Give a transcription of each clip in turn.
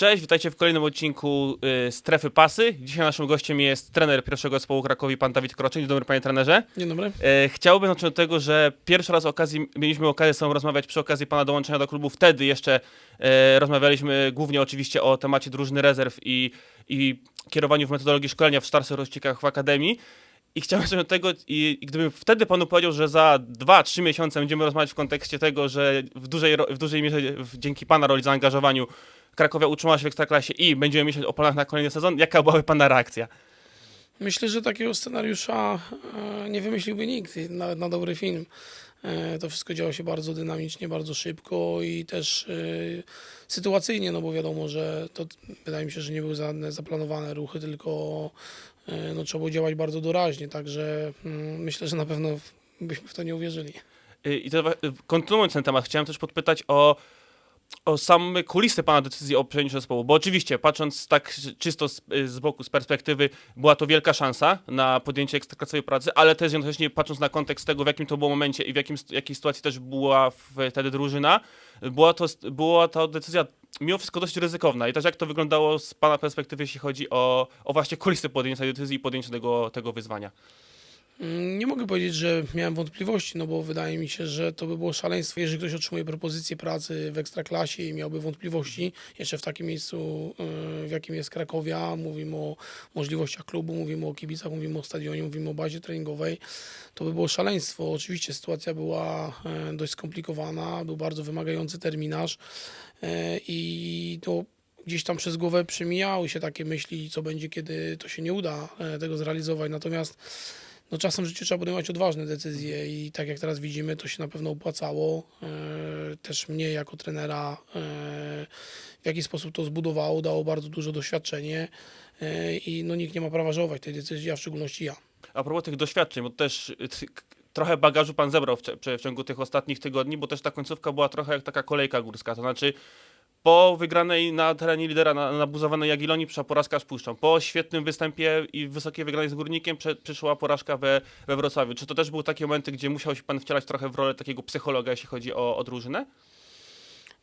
Cześć, witajcie w kolejnym odcinku y, Strefy Pasy. Dzisiaj naszym gościem jest trener pierwszego zespołu Krakowi, pan Dawid Kroczeń. Dzień dobry, panie trenerze. Dzień dobry. E, chciałbym zacząć od tego, że pierwszy raz okazji, mieliśmy okazję z rozmawiać przy okazji pana dołączenia do klubu. Wtedy jeszcze e, rozmawialiśmy głównie oczywiście o temacie drużyny rezerw i, i kierowaniu w metodologii szkolenia w starszych rocznikach w Akademii. I chciałem zacząć od tego, i, i gdybym wtedy panu powiedział, że za 2-3 miesiące będziemy rozmawiać w kontekście tego, że w dużej, w dużej mierze w, dzięki pana roli, zaangażowaniu Krakowia utrzymała się w Ekstraklasie i będziemy myśleć o planach na kolejny sezon, jaka byłaby pana reakcja? Myślę, że takiego scenariusza e, nie wymyśliłby nikt, nawet na dobry film. E, To wszystko działo się bardzo dynamicznie, bardzo szybko i też e, sytuacyjnie, no bo wiadomo, że to wydaje mi się, że nie były żadne zaplanowane ruchy, tylko no, trzeba było działać bardzo doraźnie, także mm, myślę, że na pewno byśmy w to nie uwierzyli. Y, I to, y, kontynuując ten temat, chciałem też podpytać o, o same kulisy pana decyzji o przejęciu zespołu, bo oczywiście, patrząc tak czysto z, y, z boku, z perspektywy, była to wielka szansa na podjęcie ekstraklasowej pracy, ale też jednocześnie patrząc na kontekst tego, w jakim to było momencie i w jakim, jakiej sytuacji też była wtedy drużyna, była to, była to decyzja mimo wszystko dość ryzykowna. I też jak to wyglądało z pana perspektywy, jeśli chodzi o, o właśnie kulisy podjęcia decyzji i podjęcia tego, tego wyzwania? Mm, Nie mogę powiedzieć, że miałem wątpliwości, no bo wydaje mi się, że to by było szaleństwo, jeżeli ktoś otrzymuje propozycję pracy w Ekstraklasie i miałby wątpliwości, jeszcze w takim miejscu, y, w jakim jest Krakowia, mówimy o możliwościach klubu, mówimy o kibicach, mówimy o stadionie, mówimy o bazie treningowej, to by było szaleństwo. Oczywiście sytuacja była e, dość skomplikowana, był bardzo wymagający terminarz e, i to gdzieś tam przez głowę przemijały się takie myśli, co będzie, kiedy to się nie uda e, tego zrealizować. Natomiast no czasem w życiu trzeba podejmować odważne decyzje i tak jak teraz widzimy, to się na pewno opłacało. E, Też mnie jako trenera e, w jaki sposób to zbudowało, dało bardzo dużo doświadczenie e, i no nikt nie ma prawa żałować tej decyzji, a w szczególności ja. A propos tych doświadczeń, bo też trochę bagażu pan zebrał w, w ciągu tych ostatnich tygodni, bo też ta końcówka była trochę jak taka kolejka górska. To znaczy, po wygranej na terenie lidera na, na buzowanej Jagiellonii przyszła porażka z Puszczą. Po świetnym występie i wysokiej wygranej z Górnikiem przyszła porażka we, we Wrocławiu. Czy to też były takie momenty, gdzie musiał się pan wcielać trochę w rolę takiego psychologa, jeśli chodzi o, o drużynę?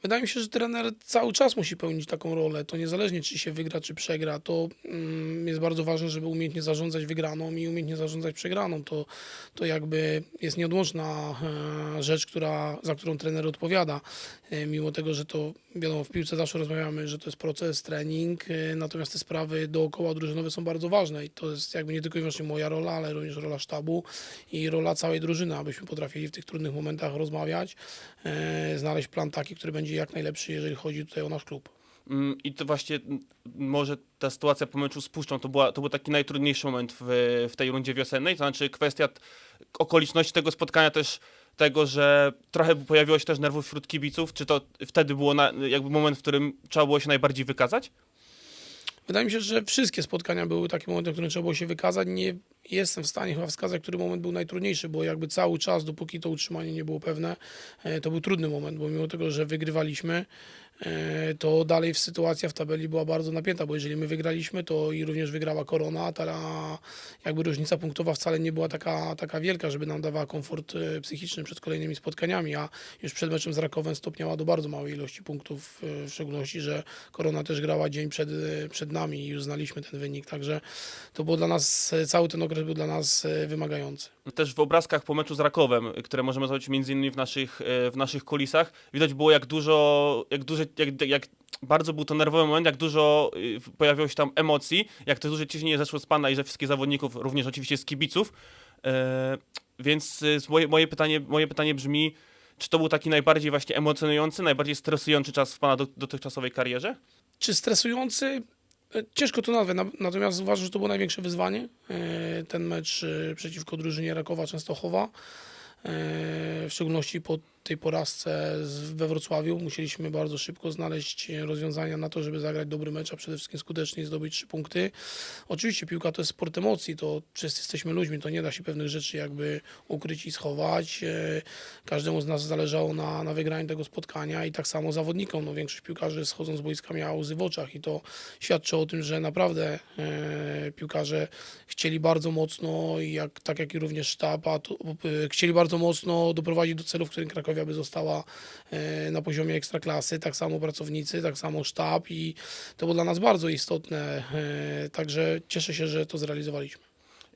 Wydaje mi się, że trener cały czas musi pełnić taką rolę. To niezależnie, czy się wygra, czy przegra. To mm, jest bardzo ważne, żeby umiejętnie zarządzać wygraną i umiejętnie zarządzać przegraną. To, to jakby jest nieodłączna e, rzecz, która, za którą trener odpowiada. E, mimo tego, że to wiadomo, w piłce zawsze rozmawiamy, że to jest proces, trening, e, natomiast te sprawy dookoła drużynowe są bardzo ważne i to jest jakby nie tylko i wyłącznie moja rola, ale również rola sztabu i rola całej drużyny, abyśmy potrafili w tych trudnych momentach rozmawiać, e, znaleźć plan taki, który będzie jak najlepszy, jeżeli chodzi tutaj o nasz klub. Mm, I to właśnie mm, może ta sytuacja po meczu z Puszczą to, była, to był taki najtrudniejszy moment w, w tej rundzie wiosennej. To znaczy kwestia okoliczności tego spotkania też tego, że trochę pojawiło się też nerwów wśród kibiców. Czy to wtedy było na, jakby moment, w którym trzeba było się najbardziej wykazać? Wydaje mi się, że wszystkie spotkania były takie momenty, w którym trzeba było się wykazać. Nie jestem w stanie chyba wskazać, który moment był najtrudniejszy, bo jakby cały czas, dopóki to utrzymanie nie było pewne, e, to był trudny moment, bo mimo tego, że wygrywaliśmy, to dalej sytuacja w tabeli była bardzo napięta, bo jeżeli my wygraliśmy, to i również wygrała Korona, ta jakby różnica punktowa wcale nie była taka, taka wielka, żeby nam dawała komfort e, psychiczny przed kolejnymi spotkaniami, a już przed meczem z Rakowem stopniała do bardzo małej ilości punktów, e, w szczególności, że Korona też grała dzień przed, e, przed nami i już znaliśmy ten wynik, także to było dla nas, e, cały ten okres był dla nas e, wymagający. Też w obrazkach po meczu z Rakowem, które możemy zobaczyć między innymi w naszych, e, w naszych kulisach, widać było jak dużo, jak, duży, jak, jak bardzo był to nerwowy moment, jak dużo y, pojawiło się tam emocji, jak to duże ciśnienie zeszło z pana i ze wszystkich zawodników, również oczywiście z kibiców. E, więc y, moje, moje, pytanie, moje pytanie brzmi, czy to był taki najbardziej właśnie emocjonujący, najbardziej stresujący czas w pana do, dotychczasowej karierze? Czy stresujący? E, Ciężko to nazwać, na- natomiast uważam, że to było największe wyzwanie. E, Ten mecz przeciwko drużynie Rakowa Częstochowa, w szczególności po tej porażce we Wrocławiu. Musieliśmy bardzo szybko znaleźć e, rozwiązania na to, żeby zagrać dobry mecz, a przede wszystkim skutecznie zdobyć trzy punkty. Oczywiście piłka to jest sport emocji, to wszyscy jesteśmy ludźmi, to nie da się pewnych rzeczy jakby ukryć i schować. E, Każdemu z nas zależało na, na wygraniu tego spotkania i tak samo zawodnikom. No, większość piłkarzy schodząc z boiska miała łzy w oczach i to świadczy o tym, że naprawdę e, piłkarze chcieli bardzo mocno jak, tak jak i również sztab, a to, e, chcieli bardzo mocno doprowadzić do celów, którym Krakowianie sprawia, by została e, na poziomie ekstraklasy, tak samo pracownicy, tak samo sztab i to było dla nas bardzo istotne, e, także cieszę się, że to zrealizowaliśmy.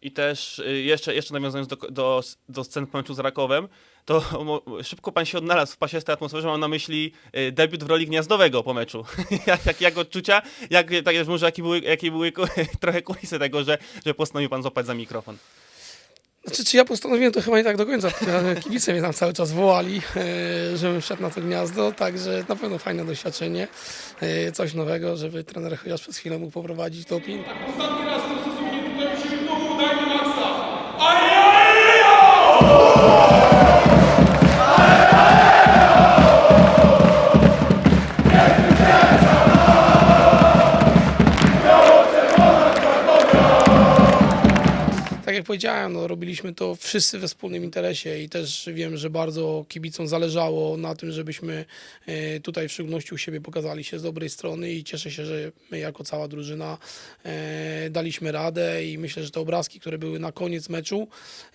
I też y, jeszcze, jeszcze nawiązując do, do, do scen w meczu z Rakowem, to szybko pan się odnalazł w pasiestej atmosferze, mam na myśli debiut w roli gniazdowego po meczu. jak, jak, jak odczucia? Jak, tak, może jakie były, jakie były trochę kulisy tego, że, że postanowił pan złapać za mikrofon? Znaczy, czy ja postanowiłem, to chyba nie tak do końca. tylko Kibice mnie tam cały czas wołali, e, żebym wszedł na to gniazdo, także na pewno fajne doświadczenie, e, coś nowego, żeby trener chociaż przez chwilę mógł poprowadzić to opinię. Jak powiedziałem, no, robiliśmy to wszyscy we wspólnym interesie i też wiem, że bardzo kibicom zależało na tym, żebyśmy e, tutaj w szczególności u siebie pokazali się z dobrej strony i cieszę się, że my jako cała drużyna e, daliśmy radę i myślę, że te obrazki, które były na koniec meczu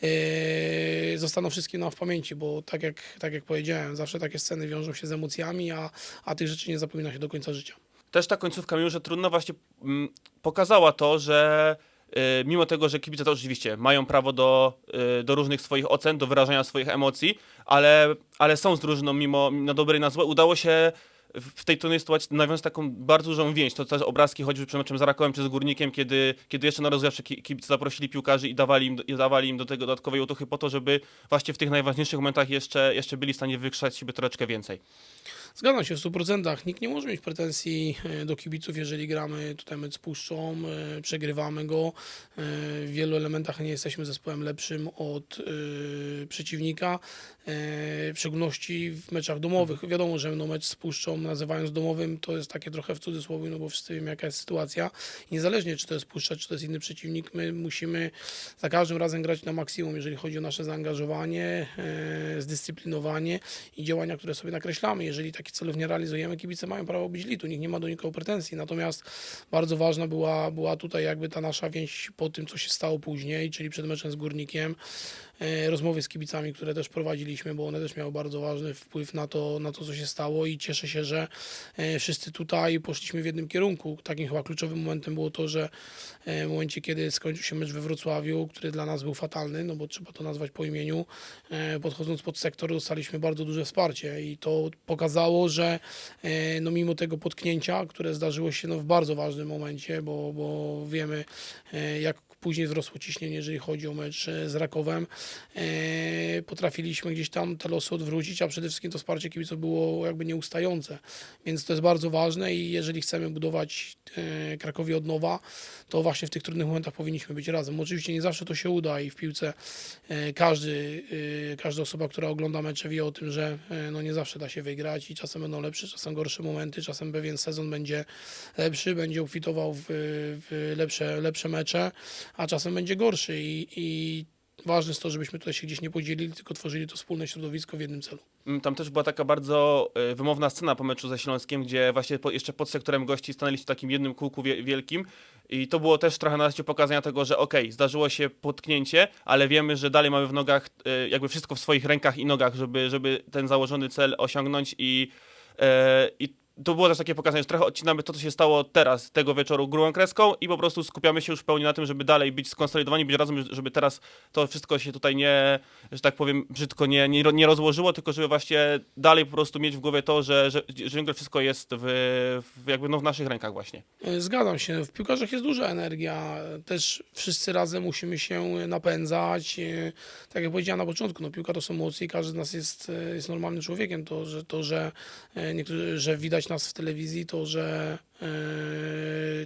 e, zostaną wszystkim nam w pamięci, bo tak jak, tak jak powiedziałem, zawsze takie sceny wiążą się z emocjami, a, a tych rzeczy nie zapomina się do końca życia. Też ta końcówka, mimo że trudno, właśnie mm, pokazała to, że mimo tego, że kibice to oczywiście mają prawo do, y, do różnych swoich ocen, do wyrażania swoich emocji, ale, ale są z drużyną mimo na dobre i na złe, udało się w tej trudnej sytuacji nawiązać taką bardzo dużą więź. To też obrazki choćby przed meczem z Rakowem czy z Górnikiem, kiedy, kiedy jeszcze na rozgrzewce ki- kibice zaprosili piłkarzy i dawali im, i dawali im do tego dodatkowej otuchy po to, żeby właśnie w tych najważniejszych momentach jeszcze, jeszcze byli w stanie wykrzać siebie troszeczkę więcej. Zgadzam się w 100%. Nikt nie może mieć pretensji e, do kibiców, jeżeli gramy tutaj mecz z Puszczą, e, przegrywamy go. E, W wielu elementach nie jesteśmy zespołem lepszym od przeciwnika, w szczególności w meczach domowych. Wiadomo, że no mecz z Puszczą nazywając domowym to jest takie trochę w cudzysłowie, no bo wszyscy wiemy jaka jest sytuacja. Niezależnie czy to jest Puszcza, czy to jest inny przeciwnik, my musimy za każdym razem grać na maksimum, jeżeli chodzi o nasze zaangażowanie, zdyscyplinowanie i działania, które sobie nakreślamy. Jeżeli takich celów nie realizujemy, kibice mają prawo być litu, nikt nie ma do nikogo pretensji. Natomiast bardzo ważna była, była tutaj jakby ta nasza więź po tym, co się stało później, czyli przed meczem z Górnikiem, e, rozmowy z kibicami, które też prowadziliśmy, bo one też miały bardzo ważny wpływ na to, na to co się stało i cieszę się, że e, wszyscy tutaj poszliśmy w jednym kierunku. Takim chyba kluczowym momentem było to, że e, w momencie, kiedy skończył się mecz we Wrocławiu, który dla nas był fatalny, no bo trzeba to nazwać po imieniu, podchodząc pod sektor dostaliśmy bardzo duże wsparcie i to pokazało, że e, no mimo tego potknięcia, które zdarzyło się no w bardzo ważnym momencie, bo, bo wiemy e, jak później wzrosło ciśnienie, jeżeli chodzi o mecz e, z Rakowem, e, potrafiliśmy gdzieś tam te losy odwrócić, a przede wszystkim to wsparcie kibiców było jakby nieustające, więc to jest bardzo ważne i jeżeli chcemy budować e, Krakowie od nowa, to właśnie w tych trudnych momentach powinniśmy być razem. Oczywiście nie zawsze to się uda i w piłce każdy, każda osoba, która ogląda mecze wie o tym, że no nie zawsze da się wygrać i czasem będą lepsze, czasem gorsze momenty, czasem pewien sezon będzie lepszy, będzie obfitował w, w lepsze, lepsze mecze, a czasem będzie gorszy i, i ważne jest to, żebyśmy tutaj się gdzieś nie podzielili, tylko tworzyli to wspólne środowisko w jednym celu. Mm, Tam też była taka bardzo e, wymowna scena po meczu ze Śląskiem, gdzie właśnie po, jeszcze pod sektorem gości stanęliście w takim jednym kółku wie, wielkim i to było też trochę na zasadzie pokazania tego, że okej, zdarzyło się potknięcie, ale wiemy, że dalej mamy w nogach, e, jakby wszystko w swoich rękach i nogach, żeby, żeby ten założony cel osiągnąć i, e, i to było też takie pokazanie, że trochę odcinamy to, co się stało teraz, tego wieczoru grubą kreską i po prostu skupiamy się już w pełni na tym, żeby dalej być skonsolidowani, być razem, żeby teraz to wszystko się tutaj nie, że tak powiem, brzydko nie, nie, nie rozłożyło, tylko żeby właśnie dalej po prostu mieć w głowie to, że, że, że wszystko jest w, w jakby no w naszych rękach właśnie. E, Zgadzam się. W piłkarzach jest duża energia. Też wszyscy razem musimy się napędzać. E, Tak jak powiedziałem na początku, no piłka to są emocje i każdy z nas jest, e, jest normalnym człowiekiem. To, że, to, że niektórzy, że widać nas w telewizji, to, że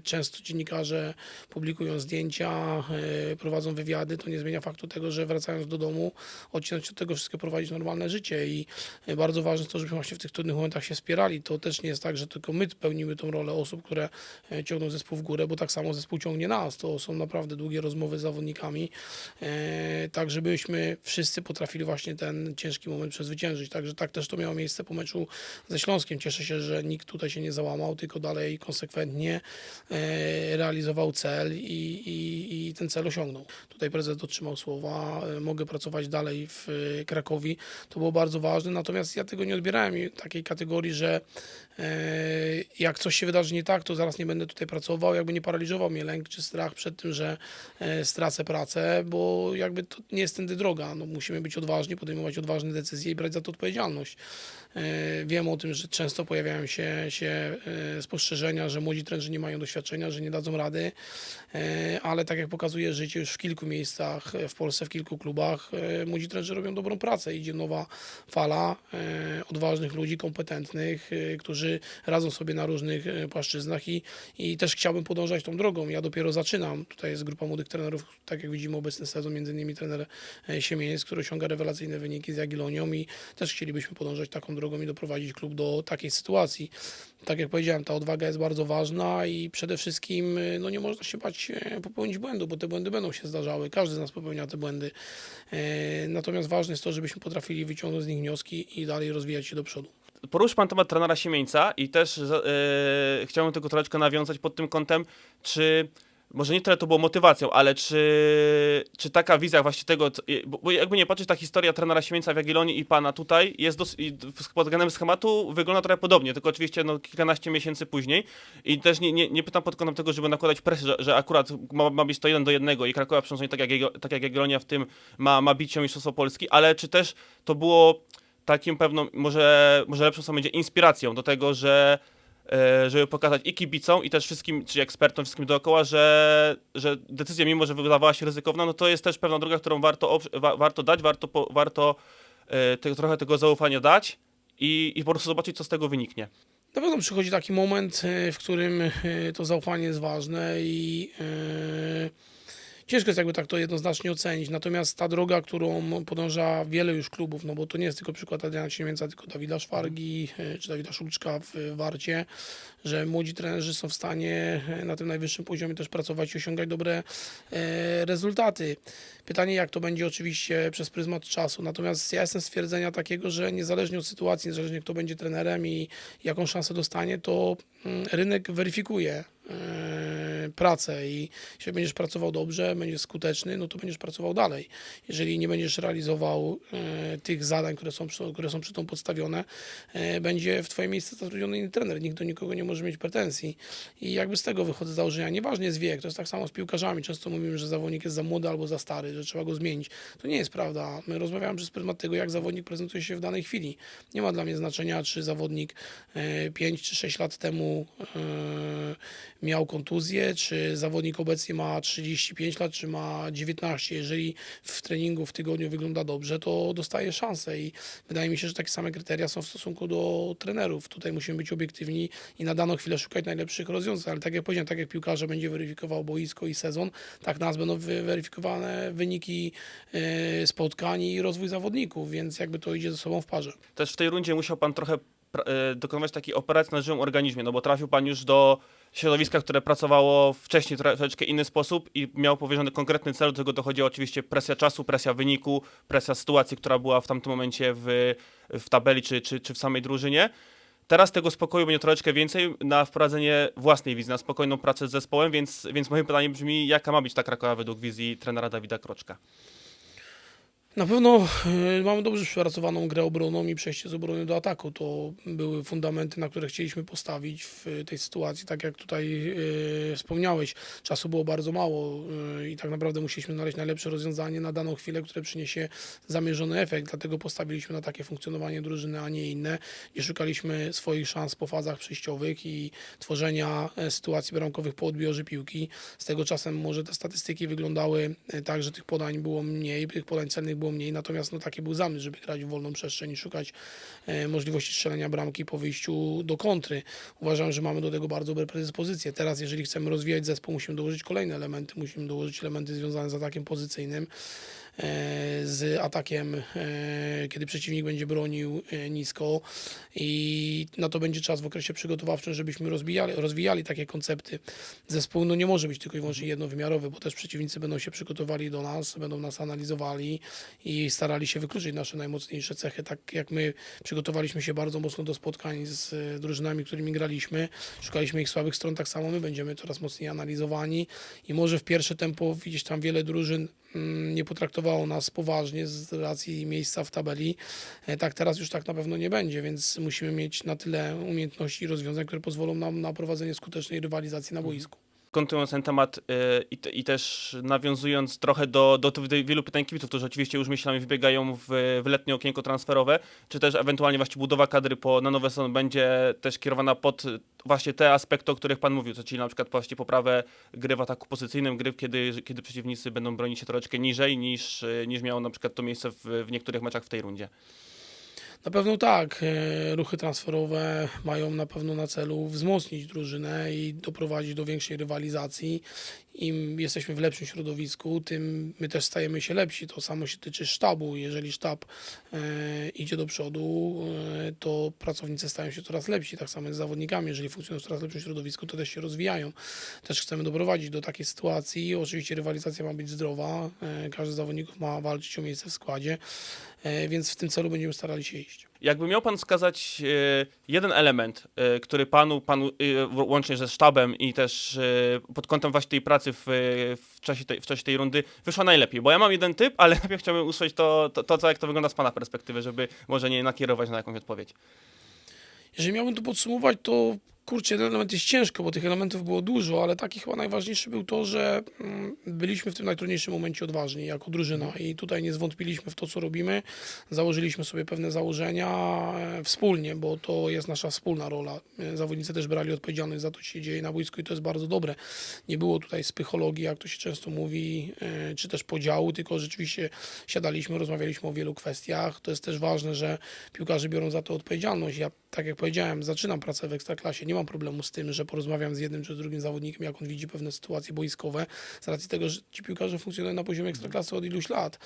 często dziennikarze publikują zdjęcia, e, prowadzą wywiady, to nie zmienia faktu tego, że wracając do domu, odcinać od tego wszystkiego, prowadzić normalne życie i e, bardzo ważne jest to, żebyśmy właśnie w tych trudnych momentach się wspierali. To też nie jest tak, że tylko my pełnimy tą rolę osób, które ciągną zespół w górę, bo tak samo zespół ciągnie nas. To są naprawdę długie rozmowy z zawodnikami, tak żebyśmy wszyscy potrafili właśnie ten ciężki moment przezwyciężyć. Także tak też to miało miejsce po meczu ze Śląskiem. Cieszę się, że nikt tutaj się nie załamał, tylko dalej konsekwentnie e, realizował cel i, i, i ten cel osiągnął. Tutaj prezes dotrzymał słowa, e, mogę pracować dalej w e, Krakowi. To było bardzo ważne, natomiast ja tego nie odbierałem takiej kategorii, że jak coś się wydarzy nie tak, to zaraz nie będę tutaj pracował, jakby nie paraliżował mnie lęk czy strach przed tym, że e, stracę pracę, bo jakby to nie jest tędy droga. No, musimy być odważni, podejmować odważne decyzje i brać za to odpowiedzialność. E, Wiem o tym, że często pojawiają się, się e, spostrzeżenia, że młodzi trenerzy nie mają doświadczenia, że nie dadzą rady, ale tak jak pokazuje życie już w kilku miejscach w Polsce, w kilku klubach, młodzi trenerzy robią dobrą pracę. Idzie nowa fala odważnych ludzi, kompetentnych, którzy radzą sobie na różnych e, płaszczyznach i, i też chciałbym podążać tą drogą. Ja dopiero zaczynam. Tutaj jest grupa młodych trenerów, tak jak widzimy obecny sezon, między innymi trener e, Siemieniec, który osiąga rewelacyjne wyniki z Jagiellonią i też chcielibyśmy podążać taką drogą i doprowadzić klub do takiej sytuacji. Tak jak powiedziałem, ta odwaga jest bardzo ważna i przede wszystkim e, no, nie można się bać popełnić błędu, bo te błędy będą się zdarzały. Każdy z nas popełnia te błędy. Natomiast ważne jest to, żebyśmy potrafili wyciągnąć z nich wnioski i dalej rozwijać się do przodu. Poruszył pan temat trenera Siemieńca i też e, chciałbym tego troszeczkę nawiązać pod tym kątem, czy może nie tyle to było motywacją, ale czy, czy taka wizja właśnie tego, bo, jakby nie patrzeć, ta historia trenera Siemieńca w Jagiellonii i pana tutaj jest dos, pod względem schematu wygląda trochę podobnie, tylko oczywiście no, kilkanaście miesięcy później. I też nie, nie, nie pytam pod kątem tego, żeby nakładać presję, że, że akurat ma, ma być to jeden do jednego i Krakowa przynajmniej tak jak, tak jak Jagiellonia w tym ma, ma bić o Mistrzostwo Polski, ale czy też to było takim pewną, może, może lepszą są będzie inspiracją do tego, że e, żeby pokazać i kibicom, i też wszystkim, czy ekspertom, wszystkim dookoła, że, że decyzja, mimo że wydawała się ryzykowna, no to jest też pewna droga, którą warto, wa, warto dać, warto, po, warto e, te, trochę tego zaufania dać i, i po prostu zobaczyć, co z tego wyniknie. Na pewno przychodzi taki moment, e, w którym to zaufanie jest ważne i e, ciężko jest jakby tak to jednoznacznie ocenić. Natomiast ta droga, którą podąża wiele już klubów, no bo to nie jest tylko przykład Adriana Ciemięca, tylko Dawida Szwargi e, czy Dawida Szulczka w Warcie, że młodzi trenerzy są w stanie e, na tym najwyższym poziomie też pracować i osiągać dobre e, rezultaty. Pytanie, jak to będzie oczywiście przez pryzmat czasu. Natomiast ja jestem stwierdzenia takiego, że niezależnie od sytuacji, niezależnie kto będzie trenerem i jaką szansę dostanie, to mm, rynek weryfikuje e, pracę i jeśli będziesz pracował dobrze, będziesz skuteczny, no to będziesz pracował dalej. Jeżeli nie będziesz realizował e, tych zadań, które są, które są przy tą podstawione, e, będzie w twoje miejsce zatrudniony inny trener. Nikt do nikogo nie może mieć pretensji. I jakby z tego wychodzę z założenia, nieważne jest wiek, to jest tak samo z piłkarzami. Często mówimy, że zawodnik jest za młody albo za stary, że trzeba go zmienić. To nie jest prawda. My rozmawiamy przez pryzmat tego, jak zawodnik prezentuje się w danej chwili. Nie ma dla mnie znaczenia, czy zawodnik 5 czy 6 lat temu e, miał kontuzję, czy zawodnik obecnie ma 35 lat, czy ma 19. Jeżeli w treningu, w tygodniu wygląda dobrze, to dostaje szansę i wydaje mi się, że takie same kryteria są w stosunku do trenerów. Tutaj musimy być obiektywni i na daną chwilę szukać najlepszych rozwiązań, ale tak jak powiedziałem, tak jak piłkarze będzie weryfikował boisko i sezon, tak nas będą weryfikowane wyniki e, spotkań i rozwój zawodników, więc jakby to idzie ze sobą w parze. Też w tej rundzie musiał pan trochę e, dokonywać takiej operacji na żywym organizmie, no bo trafił pan już do środowiska, które pracowało wcześniej trochę- troszeczkę inny sposób i miał powierzony konkretny cel. Do tego dochodziła oczywiście presja czasu, presja wyniku, presja sytuacji, która była w tamtym momencie w, w tabeli czy, czy, czy w samej drużynie. Teraz tego spokoju będzie troszeczkę więcej na wprowadzenie własnej wizji, na spokojną pracę z zespołem, więc, więc moje pytanie brzmi, jaka ma być ta Krakowa według wizji trenera Dawida Kroczka? Na pewno e, mamy dobrze przepracowaną grę obronną i przejście z obrony do ataku. To były fundamenty, na które chcieliśmy postawić w tej sytuacji. Tak jak tutaj e, wspomniałeś, czasu było bardzo mało e, i tak naprawdę musieliśmy znaleźć najlepsze rozwiązanie na daną chwilę, które przyniesie zamierzony efekt. Dlatego postawiliśmy na takie funkcjonowanie drużyny, a nie inne. Nie szukaliśmy swoich szans po fazach przejściowych i tworzenia sytuacji bramkowych po odbiorze piłki. Z tego czasem może te statystyki wyglądały tak, że tych podań było mniej, tych podań celnych było mniej, natomiast no, taki był zamysł, żeby grać w wolną przestrzeń i szukać e, możliwości strzelenia bramki po wyjściu do kontry. Uważam, że mamy do tego bardzo dobre predyspozycje. Teraz, jeżeli chcemy rozwijać zespół, musimy dołożyć kolejne elementy, musimy dołożyć elementy związane z atakiem pozycyjnym. Z atakiem, e, kiedy przeciwnik będzie bronił e, nisko. I na to będzie czas w okresie przygotowawczym, żebyśmy rozwijali, rozwijali takie koncepty. Zespół no nie może być tylko i wyłącznie jednowymiarowy, bo też przeciwnicy będą się przygotowali do nas, będą nas analizowali i starali się wykluczyć nasze najmocniejsze cechy, tak jak my przygotowaliśmy się bardzo mocno do spotkań z e, drużynami, którymi graliśmy, szukaliśmy ich słabych stron, tak samo my będziemy coraz mocniej analizowani. I może w pierwsze tempo widzieć tam wiele drużyn nie potraktowało nas poważnie z racji miejsca w tabeli. E, Tak teraz już tak na pewno nie będzie, więc musimy mieć na tyle umiejętności i rozwiązań, które pozwolą nam na prowadzenie skutecznej rywalizacji na boisku. Kontynuując ten temat y, i, te- i też nawiązując trochę do, do tych wielu pytań kibiców, którzy oczywiście już myślami wybiegają w, w letnie okienko transferowe, czy też ewentualnie właśnie budowa kadry po, na nowy sezon będzie też kierowana pod właśnie te aspekty, o których Pan mówił, czyli na przykład właśnie poprawę gry w ataku pozycyjnym, gry, kiedy, kiedy przeciwnicy będą bronić się troszeczkę niżej niż, niż miało na przykład to miejsce w, w niektórych meczach w tej rundzie. Na pewno tak. e, Ruchy transferowe mają na pewno na celu wzmocnić drużynę i doprowadzić do większej rywalizacji. Im jesteśmy w lepszym środowisku, tym my też stajemy się lepsi. To samo się tyczy sztabu. Jeżeli sztab e, idzie do przodu, e, to pracownicy stają się coraz lepsi. Tak samo z zawodnikami. Jeżeli funkcjonują w coraz lepszym środowisku, to też się rozwijają. Też chcemy doprowadzić do takiej sytuacji. Oczywiście rywalizacja ma być zdrowa. E, każdy z zawodników ma walczyć o miejsce w składzie, e, więc w tym celu będziemy starali się iść. Jakby miał Pan wskazać e, jeden element, e, który Panu, panu e, łącznie ze sztabem i też pod kątem właśnie tej pracy w, w, czasie tej, w czasie tej rundy wyszła najlepiej, bo ja mam jeden typ, ale najpierw chciałbym usłyszeć to, to, to jak to wygląda z Pana perspektywy, żeby może nie nakierować na jakąś odpowiedź. Jeżeli miałbym to podsumować, to kurczę, jeden element jest ciężko, bo tych elementów było dużo, ale taki chyba najważniejszy był to, że mm, byliśmy w tym najtrudniejszym momencie odważni jako drużyna i tutaj nie zwątpiliśmy w to, co robimy. Założyliśmy sobie pewne założenia e, wspólnie, bo to jest nasza wspólna rola. E, Zawodnicy też brali odpowiedzialność za to, co się dzieje na boisku i to jest bardzo dobre. Nie było tutaj spychologii, jak to się często mówi, e, czy też podziału, tylko rzeczywiście siadaliśmy, rozmawialiśmy o wielu kwestiach. To jest też ważne, że piłkarze biorą za to odpowiedzialność. Ja, tak jak powiedziałem, zaczynam pracę w Ekstraklasie. Nie problemu z tym, że porozmawiam z jednym czy z drugim zawodnikiem, jak on widzi pewne sytuacje boiskowe, z racji tego, że ci piłkarze funkcjonują na poziomie Ekstraklasy od iluś lat.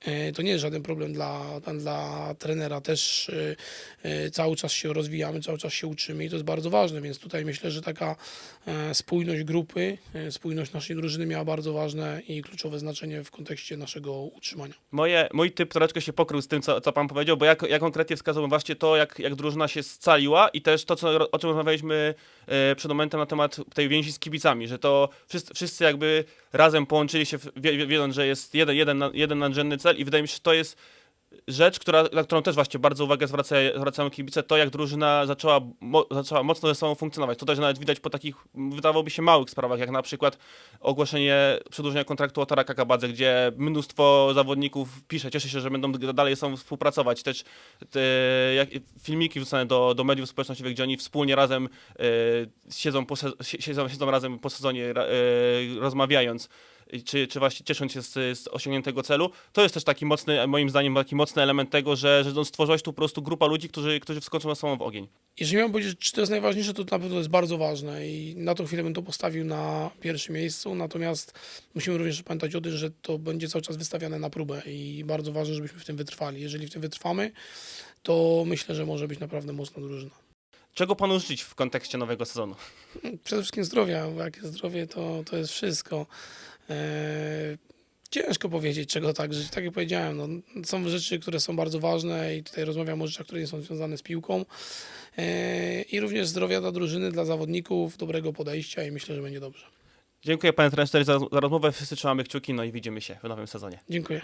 E, To nie jest żaden problem dla, dla trenera. Też e, e, cały czas się rozwijamy, cały czas się uczymy i to jest bardzo ważne, więc tutaj myślę, że taka spójność grupy, spójność naszej drużyny miała bardzo ważne i kluczowe znaczenie w kontekście naszego utrzymania. Moje, mój typ troszeczkę się pokrył z tym, co, co Pan powiedział, bo ja, ja konkretnie wskazałbym właśnie to, jak, jak drużyna się scaliła i też to, co, o czym rozmawialiśmy e, przed momentem na temat tej więzi z kibicami, że to wszyscy, wszyscy jakby razem połączyli się, wiedząc, że jest jeden, jeden, jeden nadrzędny cel i wydaje mi się, że to jest rzecz, która, na którą też właśnie bardzo uwagę zwraca, zwracają kibice, to jak drużyna zaczęła, mo, zaczęła mocno ze sobą funkcjonować. To też nawet widać po takich, wydawałoby się, małych sprawach, jak na przykład ogłoszenie przedłużenia kontraktu Otara Kakabadze, gdzie mnóstwo zawodników pisze, cieszy się, że będą dalej sobą współpracować. Też te jak, filmiki wrzucane do, do mediów społecznościowych, gdzie oni wspólnie razem e, siedzą, po, siedzą, siedzą razem po sezonie, e, rozmawiając czy, czy właśnie ciesząc się z, z osiągniętego celu, to jest też taki mocny, moim zdaniem, taki mocny element tego, że, że no, stworzyłeś tu po prostu grupa ludzi, którzy, którzy wskoczą na sobą w ogień. Jeżeli miałem powiedzieć, czy to jest najważniejsze, to na pewno jest bardzo ważne i na tą chwilę bym to postawił na pierwszym miejscu, natomiast musimy również pamiętać o tym, że to będzie cały czas wystawiane na próbę i bardzo ważne, żebyśmy w tym wytrwali. Jeżeli w tym wytrwamy, to myślę, że może być naprawdę mocna drużyna. Czego panu życzyć w kontekście nowego sezonu? Przede wszystkim zdrowia, bo jak jest zdrowie, to, to jest wszystko. Eee, ciężko powiedzieć, czego tak żyć. Tak jak powiedziałem, no, są rzeczy, które są bardzo ważne i tutaj rozmawiam o rzeczach, które nie są związane z piłką. Eee, I również zdrowia dla drużyny, dla zawodników, dobrego podejścia i myślę, że będzie dobrze. Dziękuję panie trenerze za, za rozmowę, wszyscy trzymamy kciuki, no i widzimy się w nowym sezonie. Dziękuję.